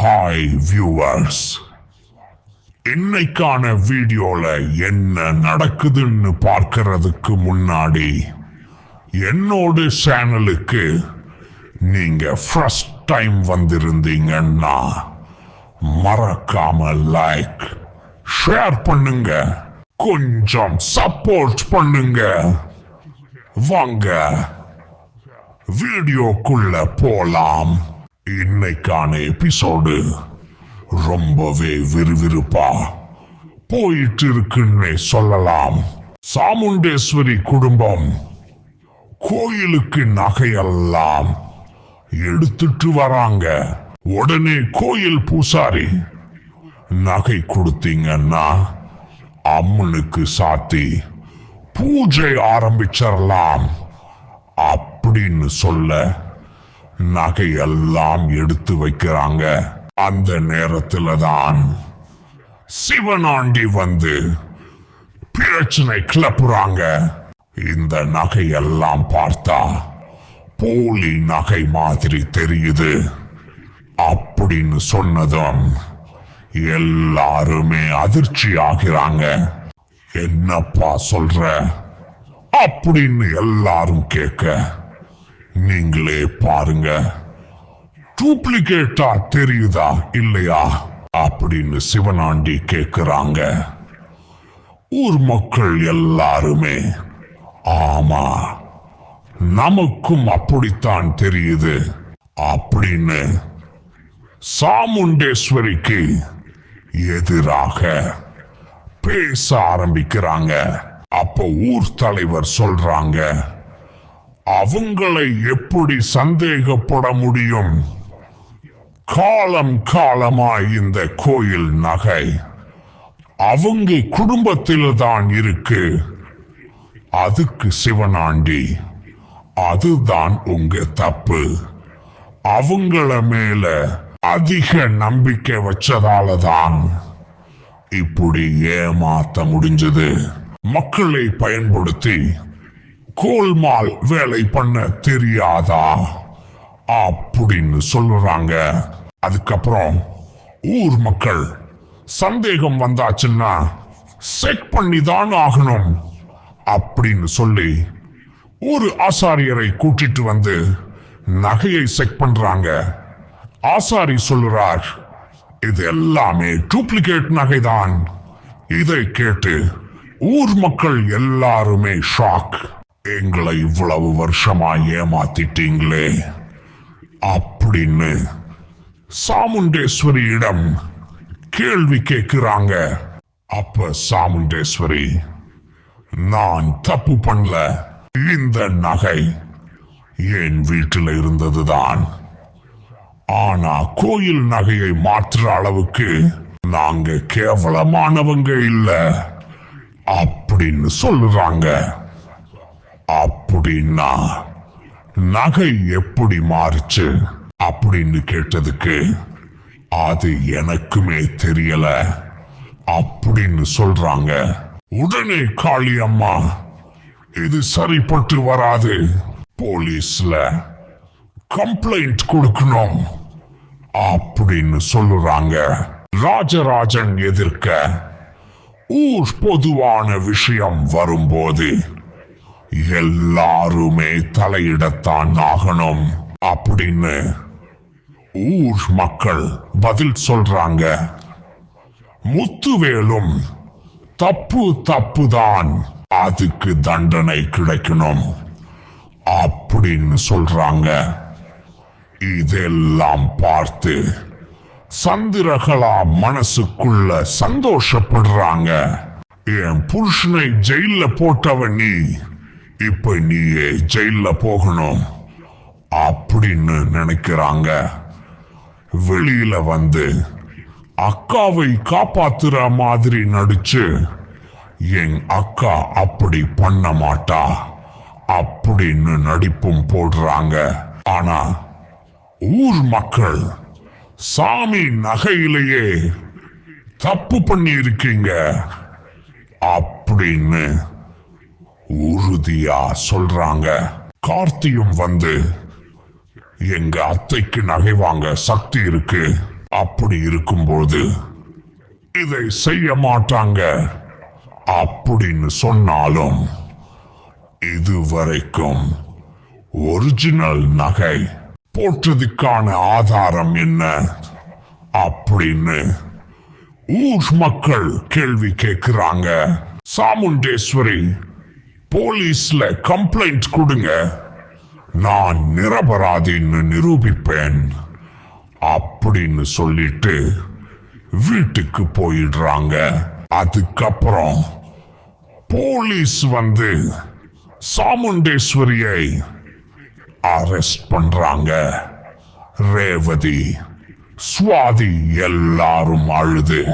Hi viewers இன்னைக்கான வீடியோல என்ன நடக்குதுன்னு பார்க்கறதுக்கு முன்னாடி என்னோட சேனலுக்கு நீங்க ஃபர்ஸ்ட் டைம் வந்திருந்தீங்கன்னா மறக்காம லைக் ஷேர் பண்ணுங்க. கொஞ்சம் சப்போர்ட் பண்ணுங்க. வாங்க வீடியோக்குள்ள போலாம். இன்னைக்கான எபிசோடு ரொம்பவே விறுவிறுப்பா போயிட்டு இருக்குன்னு சொல்லலாம். சாமுண்டேஸ்வரி குடும்பம் கோயிலுக்கு நகையெல்லாம் எடுத்துட்டு வராங்க. உடனே கோயில் பூசாரி நகை கொடுத்தீங்கன்னா அம்மனுக்கு சாத்தி பூஜை ஆரம்பிச்சிடலாம் அப்படின்னு சொல்ல நகையெல்லாம் எடுத்து வைக்கிறாங்க. அந்த நேரத்துல தான் சிவனாண்டி வந்து பிரச்சனை கிளப்புறாங்க. இந்த நகையெல்லாம் பார்த்தா போலி நகை மாதிரி தெரியுது. அப்படின்னு சொன்னதும் எல்லாருமே அதிர்ச்சி ஆகிறாங்க. என்னப்பா சொல்ற? அப்படின்னு எல்லாரும் கேட்க நீங்களே பாருங்க. டூப்ளிகேட்டா தெரியுதா இல்லையா? அப்படின்னு சிவனாண்டி கேக்குறாங்க. ஊர் மக்கள் எல்லாருமே ஆமா நமக்கும் அப்படித்தான் தெரியுது அப்படின்னு சாமுண்டேஸ்வரிக்கு எதிராக பேச ஆரம்பிக்கிறாங்க. அப்ப ஊர் தலைவர் சொல்றாங்க அவங்களை எப்படி சந்தேகப்பட முடியும்? காலம் காலமாய் இந்த கோயில் நகை. அவங்க குடும்பத்தில் தான் இருக்கு. அதுக்கு சிவனாண்டி அதுதான் உங்க தப்பு. அவங்கள மேல அதிக நம்பிக்கை வச்சதால தான் இப்படி ஏமாத்த முடிஞ்சது. மக்களை பயன்படுத்தி கோல்மால் வேலை பண்ண தெரியாதா? அப்படின்னு சொல்லுறாங்க அதுக்கப்புறம் ஊர் மக்கள் சந்தேகம் வந்தாச்சுன்னா செக் பண்ணி தான் ஆகணும் அப்படின்னு சொல்லி ஒரு ஆசாரியரை கூட்டிட்டு வந்து நகையை செக் பண்றாங்க. ஆசாரி சொல்லுறார் இது எல்லாமே டூப்ளிகேட் நகைதான். இதை கேட்டு ஊர் மக்கள் எல்லாருமே ஷாக். எங்களை இவ்வளவு வருஷமா ஏமாத்திட்டீங்களே. அப்படின்னு சாமுண்டேஸ்வரியிடம் கேள்வி கேட்கிறாங்க. அப்ப சாமுண்டேஸ்வரி நான் தப்பு பண்ணல. இந்த நகை என் வீட்டில் இருந்ததுதான். ஆனா கோயில் நகையை மாற்றுற அளவுக்கு நாங்க கேவலமானவங்க இல்ல. அப்படின்னு சொல்லுறாங்க. அப்படின்னா நகை எப்படி மாறுச்சு அப்படின்னு கேட்டதுக்கு அது எனக்குமே தெரியல அப்படின்னு சொல்றாங்க. உடனே காளி அம்மா இது சரிப்பட்டு வராது. போலீஸ்ல கம்ப்ளைண்ட் கொடுக்கணும் அப்படின்னு சொல்லுறாங்க ராஜராஜன் எதிர்க்க ஊர் பொதுவான விஷயம் வரும்போது எல்லாருமே தலையிடத்தான் ஆகணும். அப்படின்னு ஊர் மக்கள் பதில் சொல்றாங்க. முத்துவேலும் தப்பு தப்புதான் அதுக்கு தண்டனை கிடைக்கணும் அப்படின்னு சொல்றாங்க. இதெல்லாம் பார்த்து சந்திரகலா மனசுக்குள்ள சந்தோஷப்படுறாங்க. என் புருஷனை ஜெயில போட்டவன் நீ. இப்ப நீயே ஜெயில போகணும் அப்படின்னு நினைக்கிறாங்க. வெளியில வந்து அக்காவை காப்பாத்துற மாதிரி நடிச்சு என் அக்கா அப்படி பண்ண மாட்டா அப்படின்னு நடிப்பும் போடுறாங்க. ஆனா ஊர் மக்கள் சாமி நகையிலேயே தப்பு பண்ணி இருக்கீங்க அப்படின்னு உறுதியா சொல்றாங்க. கார்த்தியும் வந்து எங்க அத்தைக்கு நகை வாங்க சக்தி இருக்கு. அப்படி இருக்கும்போது இதை செய்ய மாட்டாங்க. அப்படின்னு சொன்னாலும் இதுவரைக்கும் ஒரிஜினல் நகை போட்டதுக்கான ஆதாரம் என்ன? அப்படின்னு ஊர் மக்கள் கேள்வி கேட்கிறாங்க. சாமுண்டேஸ்வரி போலீஸ்ல கம்ப்ளைண்ட் கொடுங்க. நான் நிரபராதின்னு நிரூபிப்பேன். அப்படின்னு சொல்லிட்டு வீட்டுக்கு போயிடுறாங்க. அதுக்கப்புறம் போலீஸ் வந்து சாமுண்டேஸ்வரியை அரெஸ்ட் பண்றாங்க. ரேவதி சுவாதி எல்லாரும் அழுது.